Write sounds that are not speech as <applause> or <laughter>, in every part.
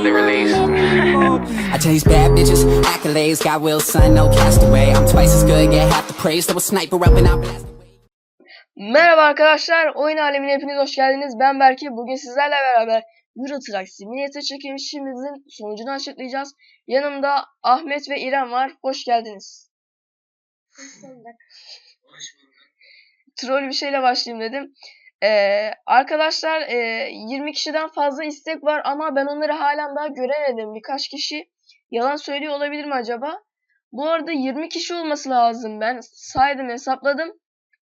monthly release. I chase bad bitches, accolades, got will, son, no castaway. I'm twice as good, get half the praise. Throw a sniper up and I'll blast. Merhaba arkadaşlar, oyun alemine hepiniz hoş geldiniz. Ben Berke. Bugün sizlerle beraber Euro Truck Simulator çekilişimizin sonucunu açıklayacağız. Yanımda Ahmet ve İrem var. Hoş geldiniz. Troll bir şeyle başlayayım dedim. Ee, arkadaşlar e, 20 kişiden fazla istek var ama ben onları halen daha göremedim. Birkaç kişi yalan söylüyor olabilir mi acaba? Bu arada 20 kişi olması lazım. Ben saydım hesapladım.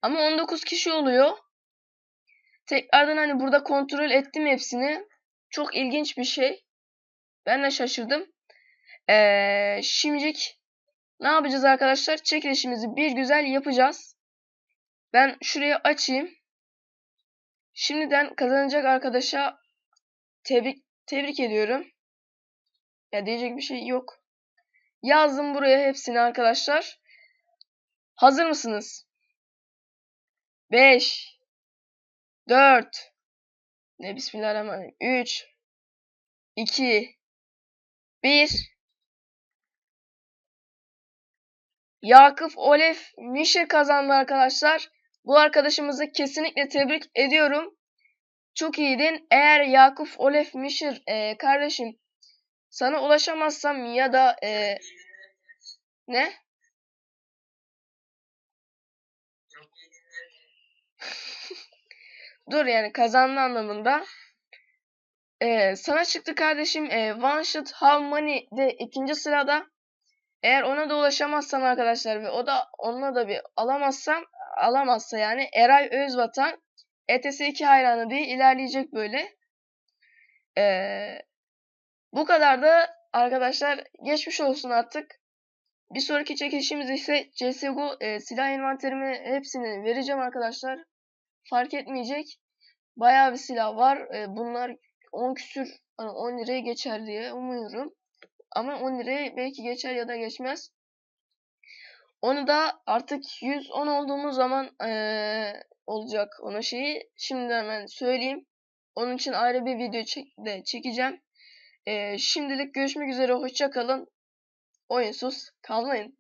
Ama 19 kişi oluyor. Tekrardan hani burada kontrol ettim hepsini. Çok ilginç bir şey. Ben de şaşırdım. Ee, şimdilik ne yapacağız arkadaşlar? Çekilişimizi bir güzel yapacağız. Ben şurayı açayım. Şimdiden kazanacak arkadaşa tebrik tebrik ediyorum. Ya diyecek bir şey yok. Yazdım buraya hepsini arkadaşlar. Hazır mısınız? 5 4 Ne bismillahirrahmanirrahim. 3 2 1 Yakup Olef Mişe kazandı arkadaşlar. Bu arkadaşımızı kesinlikle tebrik ediyorum. Çok iyiydin. Eğer Yakup Olef Mişir e, kardeşim sana ulaşamazsam ya da e, ne? <laughs> Dur yani kazandı anlamında. Ee, sana çıktı kardeşim. E, One Shot How Money de ikinci sırada. Eğer ona da ulaşamazsam arkadaşlar ve o da onunla da bir alamazsam alamazsa yani Eray Özvatan ETS2 hayranı diye ilerleyecek böyle. Ee, bu kadar da arkadaşlar geçmiş olsun artık. Bir sonraki çekişimiz ise CSGO e, silah envanterimi hepsini vereceğim arkadaşlar. Fark etmeyecek. Bayağı bir silah var. E, bunlar 10 küsür hani 10 liraya geçer diye umuyorum. Ama 10 liraya belki geçer ya da geçmez. Onu da artık 110 olduğumuz zaman eee, olacak ona şeyi. Şimdiden ben söyleyeyim. Onun için ayrı bir video çek de çekeceğim. Eee, şimdilik görüşmek üzere. Hoşça kalın. Oyunsuz kalmayın.